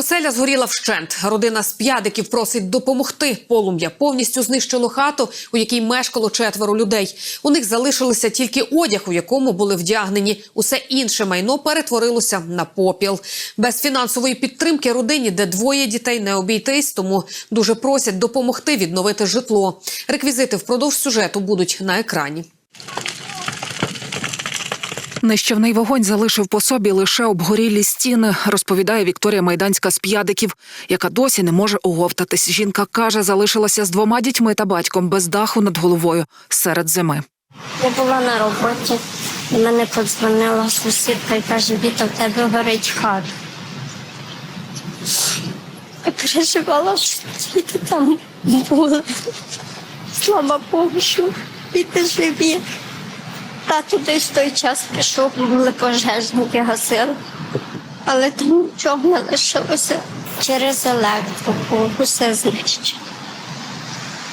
Оселя згоріла вщент. Родина з п'ядиків просить допомогти. Полум'я повністю знищило хату, у якій мешкало четверо людей. У них залишилося тільки одяг, у якому були вдягнені. Усе інше майно перетворилося на попіл. Без фінансової підтримки родині, де двоє дітей не обійтись, тому дуже просять допомогти відновити житло. Реквізити впродовж сюжету будуть на екрані. Нищівний вогонь залишив по собі лише обгорілі стіни, розповідає Вікторія Майданська з п'ядиків, яка досі не може оговтатись. Жінка каже, залишилася з двома дітьми та батьком без даху над головою серед зими. Я була на роботі, і мене подзвонила сусідка і каже, Віта, в тебе горить хата. Я переживала, що діти там були. Слава Богу, що діти живі. Тато десь в той час пішов, були пожежники гасили. Але там нічого не лишилося через електрику, усе знищено.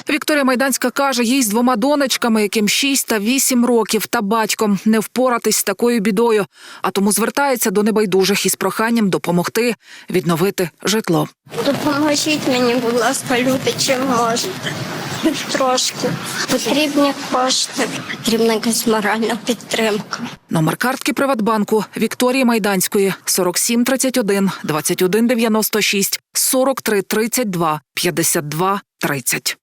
Вікторія Майданська каже, їй з двома донечками, яким 6 та 8 років, та батьком не впоратись з такою бідою, а тому звертається до небайдужих із проханням допомогти відновити житло. Допоможіть мені, будь ласка, люди, чим можете. Трошки. Потрібні кошти, потрібна якась моральна підтримка. Номер картки Приватбанку Вікторії Майданської 47 31 21 96 43 32 52 30.